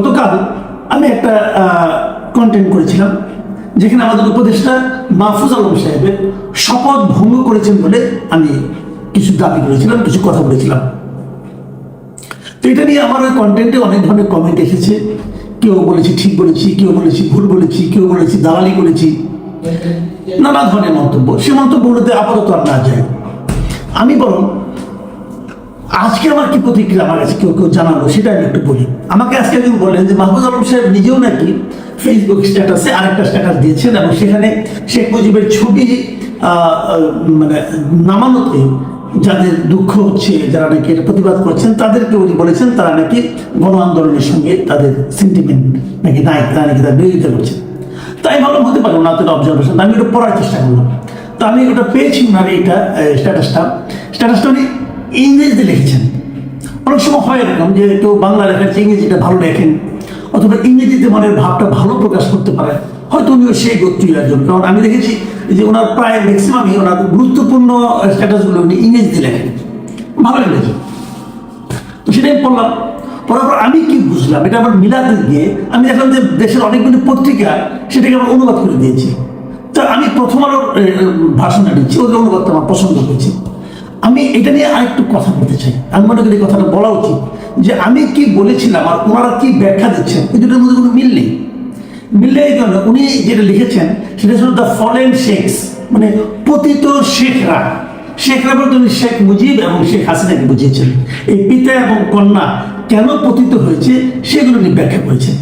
গতকাল আমি একটা কন্টেন্ট করেছিলাম, যেখানে আমাদের উপদেষ্টা মাহফুজ আলম সাহেবের শপথ ভঙ্গ করেছেন বলে আমি কিছু দাবি করেছিলাম, কিছু কথা বলেছিলাম। তো এটা নিয়ে আমার ওই কন্টেন্টে অনেক ধরনের কমেন্ট এসেছে। কেউ বলেছি ঠিক বলেছি, কেউ বলেছি ভুল বলেছি, কেউ বলেছি দালালি করেছি। নানা ধরনের মন্তব্য। সে মন্তব্যগুলোতে আপাতত আর না যায় আমি বরং আজকে আমার কি প্রতিক্রিয়া? আমার কাছে কেউ কেউ জানালো, সেটা আমি একটু বলি। আমাকে আজকে একজন বললেন যে মাহমুদ আলম সাহেব নিজেও নাকি ফেসবুক স্ট্যাটাসে আরেকটা স্ট্যাটাস দিয়েছেন এবং সেখানে শেখ মুজিবের ছবি মানে নামানোতে যাদের দুঃখ হচ্ছে, যারা নাকি এটা প্রতিবাদ করছেন, তাদেরকে উনি বলেছেন তারা নাকি গণ আন্দোলনের সঙ্গে তাদের সেন্টিমেন্ট নাকি নাই, তারা নাকি তার বিরোধিতা করছেন। তাই ভালো হতে পারে ওনাদের অবজারভেশন আমি ওটা পড়ার চেষ্টা করলাম। তো আমি ওটা পেয়েছি ওনার এইটা স্ট্যাটাসটা স্ট্যাটাসটা উনি ইংরেজিতে লিখেছেন। অনেক সময় হয় এরকম যে কেউ বাংলা লেখাচ্ছে ইংরেজিটা ভালো লেখেন, অথবা ইংরেজিতে মনের ভাবটা ভালো প্রকাশ করতে পারে। হয়তো উনিও সেই গোত্রীয় একজন কারণ আমি দেখেছি যে ওনার প্রায় ম্যাক্সিমামই ওনার গুরুত্বপূর্ণ স্ট্যাটাসগুলো উনি ইংরেজিতে লেখেন। ভালো ইংরেজি তো সেটাই পড়লাম। পড়ার পর আমি কি বুঝলাম? এটা আমার মিলাতে গিয়ে আমি দেখলাম যে দেশের অনেকগুলি পত্রিকা সেটাকে আমার অনুবাদ করে দিয়েছি। তো আমি প্রথম আলোর ভাষণটা দিচ্ছি, ওদের অনুবাদটা আমার পছন্দ হয়েছে। আমি এটা নিয়ে আরেকটু কথা বলতে চাই। আমি মনে করি কথাটা বলা উচিত যে আমি কি বলেছিলাম আর ওনারা কি ব্যাখ্যা দিচ্ছেন, এই দুটোর মধ্যে কোনো মিল নেই। মিললে এই জন্য উনি যেটা লিখেছেন, সেটা ছিল দ্য ফলেন শেখস মানে পতিত শেখরা। শেখরা বলতে উনি শেখ মুজিব এবং শেখ হাসিনাকে বুঝিয়েছেন। এই পিতা এবং কন্যা কেন পতিত হয়েছে, সেগুলো উনি ব্যাখ্যা করেছেন।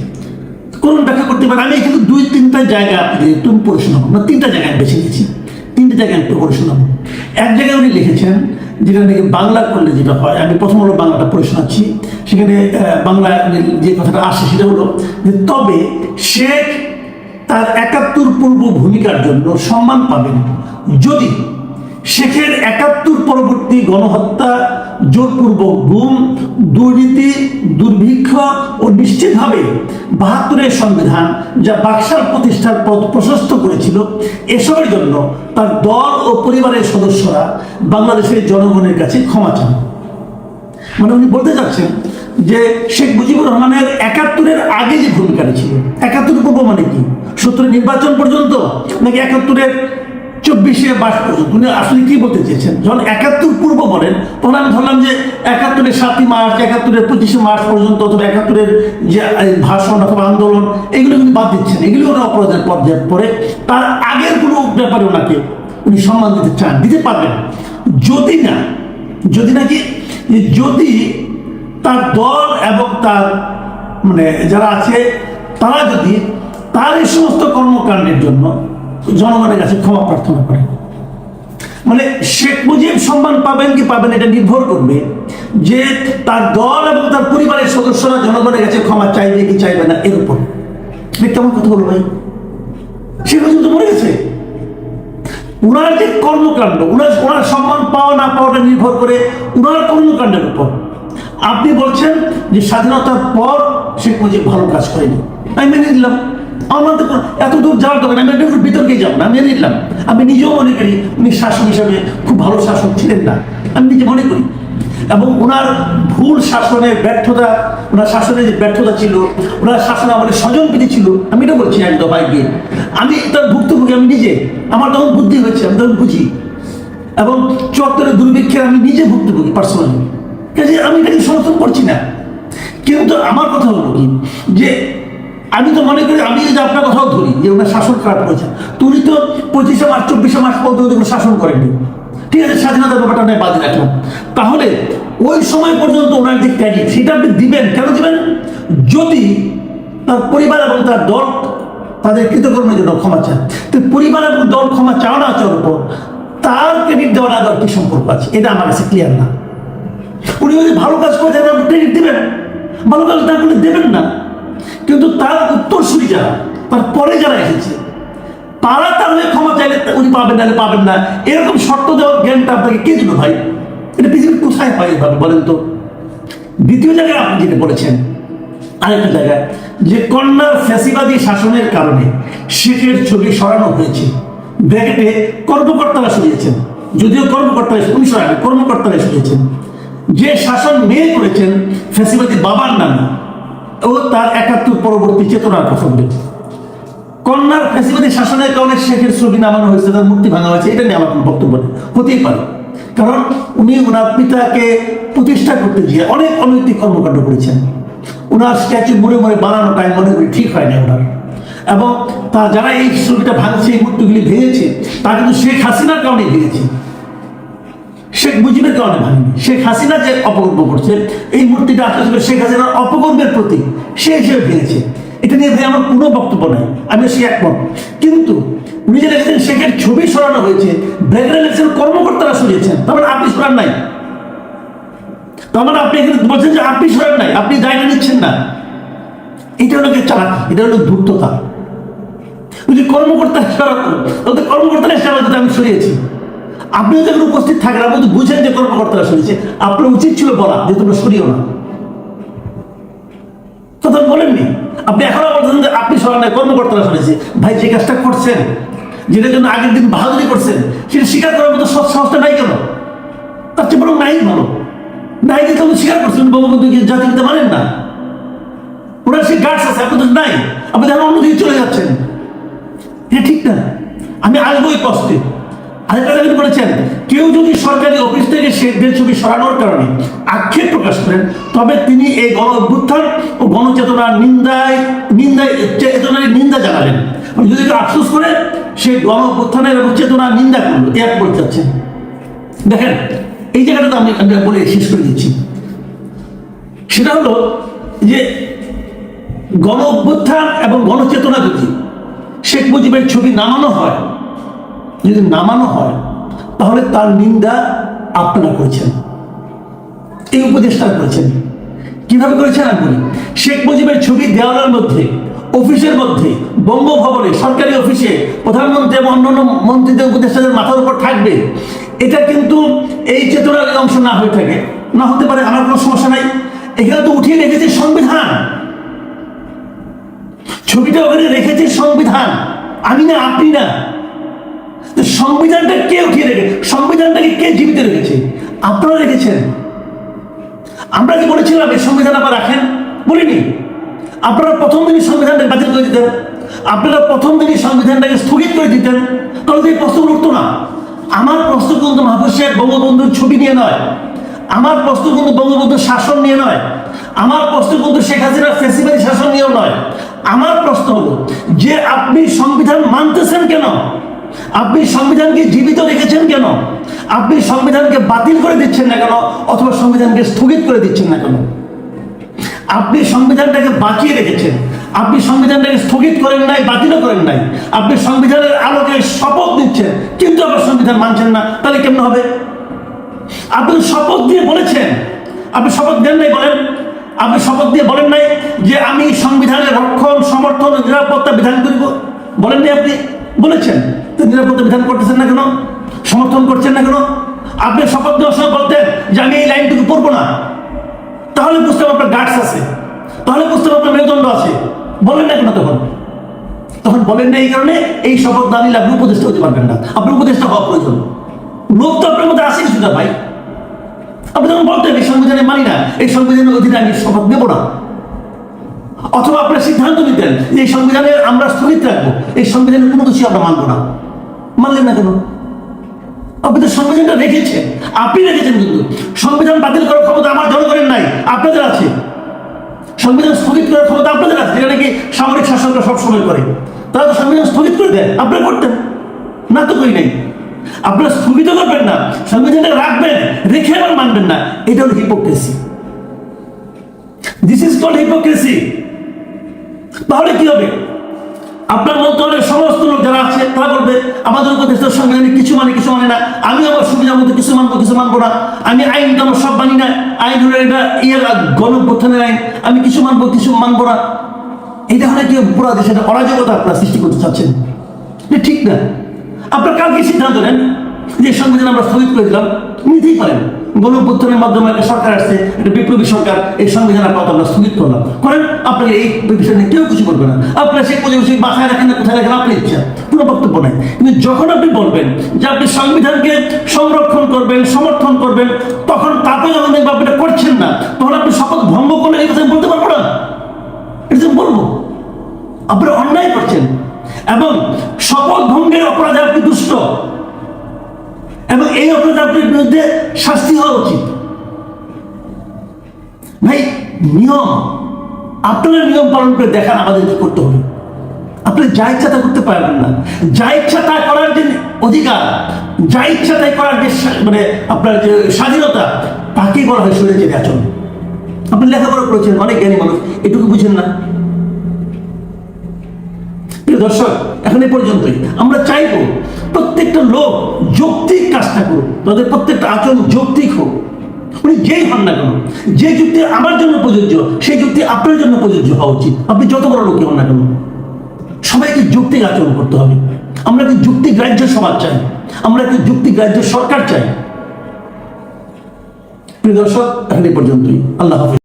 কোন ব্যাখ্যা করতে পারে আমি কিন্তু দুই, তিনটা জায়গা আপনি তুমি পড়ে শোনাবো। না, তিনটা জায়গায় বেছে নিয়েছি। তিনটে জায়গায় একটু পড়ে এক জায়গায় উনি লিখেছেন যেটা নাকি বাংলা করলে যেটা হয়, আমি প্রথম হলো বাংলাটা পড়ে শোনাচ্ছি। সেখানে বাংলা যে কথাটা আসে সেটা হলো যে, তবে শেখ তার একাত্তর পূর্ব ভূমিকার জন্য সম্মান পাবেন যদি শেখের একাত্তর পরবর্তী গণহত্যা জোরপূর্বক গুম দুর্নীতি, দুর্ভিক্ষ ও নিশ্চিতভাবে বাহাত্তরের সংবিধান যা বাক্সার প্রতিষ্ঠার পথ প্রশস্ত করেছিল, এসবের জন্য তার দল ও পরিবারের সদস্যরা বাংলাদেশের জনগণের কাছে ক্ষমা চান। মানে উনি বলতে চাচ্ছেন যে শেখ মুজিবুর রহমানের একাত্তরের আগে যে ভূমিকাটা ছিল একাত্তর পূর্ব মানে কি? সত্তরের নির্বাচন পর্যন্ত নাকি একাত্তরের চব্বিশে বাস পর্যন্ত উনি আসলে কি বলতে চেয়েছেন? যখন একাত্তর পূর্ব বলেন, তখন আমি ধরলাম যে একাত্তরের সাতই মার্চ, একাত্তরের পঁচিশে মার্চ পর্যন্ত অথবা একাত্তরের যে ভাষণ অথবা আন্দোলন, এগুলো কিন্তু বাদ দিচ্ছেন। এগুলো ওরা অপরাধের পর্যায়ে পরে তার আগের কোনো ব্যাপারে ওনাকে উনি সম্মান দিতে চান, দিতে পারবেন। যদি না, যদি নাকি যদি তার দল এবং তার মানে যারা আছে, তারা যদি তার এই সমস্ত কর্মকাণ্ডের জন্য জনগণের কাছে ক্ষমা প্রার্থনা করে। মানে শেখ মুজিব সম্মান পাবেন কি পাবেন এটা নির্ভর করবে যে তার দল এবং তার পরিবারের সদস্যরা জনগণের কাছে ক্ষমা চাইবে কি চাইবে না এর উপর। কেমন কথা বলব ভাই? শেখ মুজিব তো মরে গেছে। উনার যে কর্মকাণ্ড, উনার ওনার সম্মান পাওয়া না পাওয়াটা নির্ভর করে উনার কর্মকাণ্ডের উপর। আপনি বলছেন যে স্বাধীনতার পর শেখ মুজিব ভালো কাজ করেনি। আমি মেনে নিলাম। আমার তো এত দূর যাওয়ার দরকার আমি একটু বিতর্কে যাব না মেনে নিলাম আমি নিজেও মনে করি উনি শাসক হিসাবে খুব ভালো শাসক ছিলেন না। আমি নিজে মনে করি। এবং ওনার ভুল শাসনের ব্যর্থতা, ওনার শাসনের যে ব্যর্থতা ছিল, ওনার শাসনে আমাদের স্বজনপ্রীতি ছিল, আমি এটা বলছি একদম বাইকে আমি তার ভুক্তভোগী, আমি নিজে। আমার তখন বুদ্ধি হয়েছে, আমি তখন বুঝি। এবং চত্বরের দুর্ভিক্ষের আমি নিজে ভুক্তভোগী পার্সোনালি কাজে আমি এটাকে সমর্থন করছি না। কিন্তু আমার কথা হলো কি? যে আমি তো মনে করি, আমি যদি আপনার কথাও ধরি, যে ওনার শাসন খারাপ করেছেন তুমি তো পঁচিশে মার্চ, চব্বিশে মার্চ পর্যন্ত শাসন করেননি। ঠিক আছে, স্বাধীনতার ব্যাপারটা আমি বাদ রাখলাম। তাহলে, ওই সময় পর্যন্ত ওনার যে ক্রেডিট সেটা আপনি দিবেন। কেন দিবেন? যদি তার পরিবার এবং তার দল তাদের কৃতকর্মের জন্য ক্ষমা চান তো পরিবার এবং দল ক্ষমা চাও না চাওয়ার উপর তার ক্রেডিট দেওয়ার আবার কি সম্পর্ক আছে। এটা আমার কাছে ক্লিয়ার না। উনি যদি ভালো কাজ করে ক্রেডিট দেবেন। ভালো কাজ না করলে দেবেন না। কিন্তু তার উত্তরসূরি যারা, তার পরে যারা এসেছে, তারা তার হয়ে ক্ষমা চাইলে উনি পাবেন না পাবেন না। এরকম শর্ত দেওয়ার জ্ঞানটা আপনাকে কে দিল ভাই? এটা পৃথিবীর কোথায় হয় এভাবে বলেন তো? দ্বিতীয় জায়গায় আপনি যেটা বলেছেন, আরেকটা জায়গায়, যে কন্যার ফ্যাসিবাদী শাসনের কারণে শেখের ছবি সরানো হয়েছে। ব্র্যাকেটে কর্মকর্তারা সরিয়েছেন যদিও কর্মকর্তারা উনিশশো আগে কর্মকর্তারা সরিয়েছেন যে শাসন মেয়ে করেছেন ফ্যাসিবাদী বাবার নামে ও তার একাত্তর পরবর্তী চেতনার প্রসঙ্গে। কন্যার ফ্যাসিবাদী শাসনের কারণে শেখের ছবি নামানো হয়েছে, তার মূর্তি ভাঙা হয়েছে, এটা নিয়ে আমার কোনো বক্তব্য নেই। হতেই পারে। কারণ উনি ওনার পিতাকে প্রতিষ্ঠা করতে গিয়ে অনেক অনৈতিক কর্মকাণ্ড করেছেন। ওনার স্ট্যাচু মনে মনে বানানোটা আমি মনে করি ঠিক হয়নি ওনার। এবং তা যারা এই ছবিটা ভাঙছে, এই মূর্তিগুলি ভেঙেছে, তা কিন্তু শেখ হাসিনার কারণে ভেঙেছে। শেখ মুজিবের কারণে ভাঙেনি। শেখ হাসিনা যে অপকর্ম করছে, এই মূর্তিটা আসলে শেখ হাসিনার অপকর্মের প্রতি সে হিসেবে ভেঙেছে। এটা নিয়ে ভাই আমার কোনো বক্তব্য নাই। আমি সে একমত। কিন্তু উনি যে লিখেছেন, শেখের ছবি সরানো হয়েছে ব্যাকগ্রাউন্ড লিখেছেন, কর্মকর্তারা সরিয়েছেন। তার মানে আপনি সরান নাই। তার মানে আপনি এখানে বলছেন যে আপনি সরান নাই, আপনি দায়টা নিচ্ছেন না। এটা হলো চালাকি? এটা হলো ধূর্ততা। যদি কর্মকর্তা সরাতো তাহলে কর্মকর্তারা সরাতে আমি সরিয়েছি আপনিও যখন উপস্থিত থাকেন, আপনি তো বুঝেন যে কর্মকর্তারা শুনেছে। আপনার উচিত ছিল বলা, যে তোমরা সরিও না। তখন বলেননি। আপনি এখনও বলছেন যে আপনি সরান নাই, কর্মকর্তারা শুনেছে। ভাই, যে কাজটা করছেন, যেটার জন্য আগের দিন বাহাদুরি করছেন, সেটা স্বীকার করার মতো সৎ সাহসটা নাই কেন? তার চেয়ে বরং নাই ভালো। নাই যে তখন স্বীকার করছেন বঙ্গবন্ধুকে জাতিতে মানেন না। ওনার সেই গার্ডস আছে আপনাদের নাই। আপনি যেন অন্যদিকে চলে যাচ্ছেন। এটা ঠিক না। আমি আসব এই কষ্টে আরেকটা জায়গায় বলেছেন, কেউ যদি সরকারি অফিস থেকে শেখদের ছবি সরানোর কারণে আক্ষেপ প্রকাশ করেন, তবে তিনি এই গণ অভ্যুত্থান ও গণচেতনার নিন্দায় নিন্দায়, চেতনার নিন্দা জানালেন। মানে যদি কেউ আফসোস করে, সে গণ অভ্যুত্থানের এবং চেতনার নিন্দা করল এক বলতে চাচ্ছেন। দেখেন, এই জায়গাটা আমি আমি বলে শেষ করে দিচ্ছি। সেটা হলো যে গণ অভ্যুত্থান এবং গণচেতনা যদি শেখ মুজিবের ছবি নামানো হয় যদি নামানো হয়, তাহলে তার নিন্দা আপনারা করেছেন। এই উপদেষ্টা করেছেন। কীভাবে করেছেন আপনি শেখ মুজিবের ছবি দেওয়ালের মধ্যে, অফিসের মধ্যে, বঙ্গভবনে, সরকারি অফিসে, প্রধানমন্ত্রী এবং অন্যান্য মন্ত্রীদের উপদেষ্টাদের মাথার উপর থাকবে। এটা কিন্তু এই চেতনার অংশ না হয়ে থাকে। না হতে পারে আমার কোনো সমস্যা নাই। এখানে তো উঠিয়ে রেখেছে সংবিধান। ছবিটা ওখানে রেখেছে সংবিধান। আমি না, আপনি না। সংবিধানটা কে উঠিয়ে রেখে সংবিধানটাকে কে জীবিত রেখেছে? আপনারা রেখেছেন। আমরা কি বলেছিলাম এই সংবিধান আবার রাখেন? বলিনি। আপনারা প্রথম দিনই সংবিধানটা বাতিল করে দিতেন। আপনারা প্রথম দিনই সংবিধানটাকে স্থগিত করে দিতেন। তাহলে তো এই প্রশ্ন উঠতো না। আমার প্রশ্ন কিন্তু মাহফুজ বঙ্গবন্ধুর ছবি নিয়ে নয়। আমার প্রশ্ন কিন্তু বঙ্গবন্ধুর শাসন নিয়ে নয়। আমার প্রশ্ন কিন্তু শেখ হাসিনার ফেসিবাদী শাসন নিয়েও নয়। আমার প্রশ্ন হলো, যে আপনি সংবিধান মানতেছেন কেন? আপনি সংবিধানকে জীবিত রেখেছেন কেন? আপনি সংবিধানকে বাতিল করে দিচ্ছেন না কেন? অথবা সংবিধানকে স্থগিত করে দিচ্ছেন না কেন? আপনি সংবিধানটাকে বাঁচিয়ে রেখেছেন। আপনি সংবিধানটাকে স্থগিত করেন নাই, বাতিলও করেন নাই। আপনি সংবিধানের আলোকে শপথ নিচ্ছেন, কিন্তু আবার সংবিধান মানছেন না। তাহলে কেমন হবে? আপনি শপথ দিয়ে বলেছেন। আপনি শপথ দেন নাই বলেন। আপনি শপথ দিয়ে বলেন নাই যে আমি সংবিধানের রক্ষণ, সমর্থন নিরাপত্তা বিধান করব। বলেন নাই আপনি? বলেছেন নিরাপত্তা বিধান করতেছেন না কেন? সমর্থন করছেন না কেন? আপনি শপথ দেওয়ার সময় বলতেন যে আমি এই লাইনটুকু পড়ব না। তাহলে বুঝতে হবে আপনার গার্ডস আছে। তাহলে বুঝতে হবে আপনার মেরুদণ্ড আছে। বলেন না কেন তখন? তখন বলেন না এই কারণে এই শপথ না আপনি উপদেষ্টা হতে পারবেন না। আপনি উপদেষ্টা হওয়া প্রয়োজন। লোক তো আপনার মধ্যে আসে কিছুটা, ভাই। আপনি তখন বলতেন, এই সংবিধানে মানি না, এই সংবিধানের অধীনে আমি শপথ নেব না। অথবা আপনার সিদ্ধান্ত নিতেন যে এই সংবিধানে আমরা স্থগিত রাখব, এই সংবিধানের কোনো কিছু আমরা মানবো না। মানলেন না কেন? আপনি তো সংবিধানটা রেখেছেন। আপনি রেখেছেন কিন্তু। সংবিধান বাতিল করার ক্ষমতা আমার জনগণের নাই, আপনাদের আছে। সংবিধান স্থগিত করার ক্ষমতা আপনাদের আছে, যেটা নাকি সামরিক শাসকরা সবসময় করে। তারা তো সংবিধান স্থগিত করে দেয়, আপনারা করতেন। না তো করি নাই। আপনারা স্থগিত করবেন না সংবিধানটা রাখবেন, রেখে আবার মানবেন না। এটা হলো hypocrisy this is called hypocrisy তাহলে কি হবে? আপনার মন্ত্রণালয়ের সমস্ত লোক যারা আছে, তারা বলবে, আমাদের উপদেষ্টার সংবিধানে কিছু মানে কিছু মানে না। আমি আমার সুবিধার মধ্যে কিছু মানবো কিছু মানবো না। আমি আইন তো আমার সব মানি না। আইন হলো এটা ইয়ে গণপ্রথানের আইন। আমি কিছু মানবো কিছু মানবো না। এটা হলে কি পুরো দেশে অরাজকতা আপনারা সৃষ্টি করতে চাচ্ছেন। ঠিক না। আপনার কালকে সিদ্ধান্ত নেন। যে সংবিধান আমরা স্থগিত করে দিলাম নিতেই পারেন। গণপ্রথানের মাধ্যমে একটা সরকার আসছে, একটা বিপ্লবী সরকার, এই সংবিধান আপাতত আমরা স্থগিত করলাম। করেন আপনাকে এই বিষয় নিয়ে কেউ কিছু বলবে না। আপনার সেই পরিবেশ বাসায় রাখেন না, কোথায় রাখেন, আপনি ইচ্ছা। কোনো বক্তব্য নাই। কিন্তু যখন আপনি বলবেন যে আপনি সংবিধানকে সংরক্ষণ করবেন, সমর্থন করবেন, তখন তারপরে যখন দেখবেন আপনি করছেন না, তখন আপনি শপথ ভঙ্গ করলে এই কথা বলতে পারব না। এটা বলব। আপনারা অন্যায় করছেন। এবং শপথ ভঙ্গের অপরাধে আপনি দুষ্ট। এবং এই অপরাধে আপনার বিরুদ্ধে শাস্তি হওয়া উচিত। ভাই, নিয়ম। আপনারা নিয়ম পালন করে দেখান আমাদের কি করতে হবে। আপনি যা ইচ্ছা তা করতে পারবেন না। যা ইচ্ছা তা করার যে অধিকার, যা ইচ্ছা তাই করার যে মানে আপনার যে স্বাধীনতা, তাকেই বলা হয় সরে চেয়ে আচরণ। আপনি লেখাপড়া করেছেন অনেক জ্ঞানী মানুষ, এটুকু বুঝেন না। প্রিয় দর্শক, এখন এ পর্যন্তই। আমরা চাইব প্রত্যেকটা লোক যৌক্তিক কাজটা করুক, তাদের প্রত্যেকটা আচরণ যৌক্তিক হোক। উনি যেই হন না কেন, যে যুক্তি আমার জন্য প্রযোজ্য, সেই যুক্তি আপনার জন্য প্রযোজ্য হওয়া উচিত। আপনি যত বড় লোকই হন না কেন, সবাইকে যৌক্তিক আচরণ করতে হবে। আমরা কি যুক্তি গ্রাহ্য সমাজ চাই? আমরা কি যুক্তি গ্রাহ্য সরকার চাই? প্রিয় দর্শক, এখন এ পর্যন্তই। আল্লাহ হাফিজ।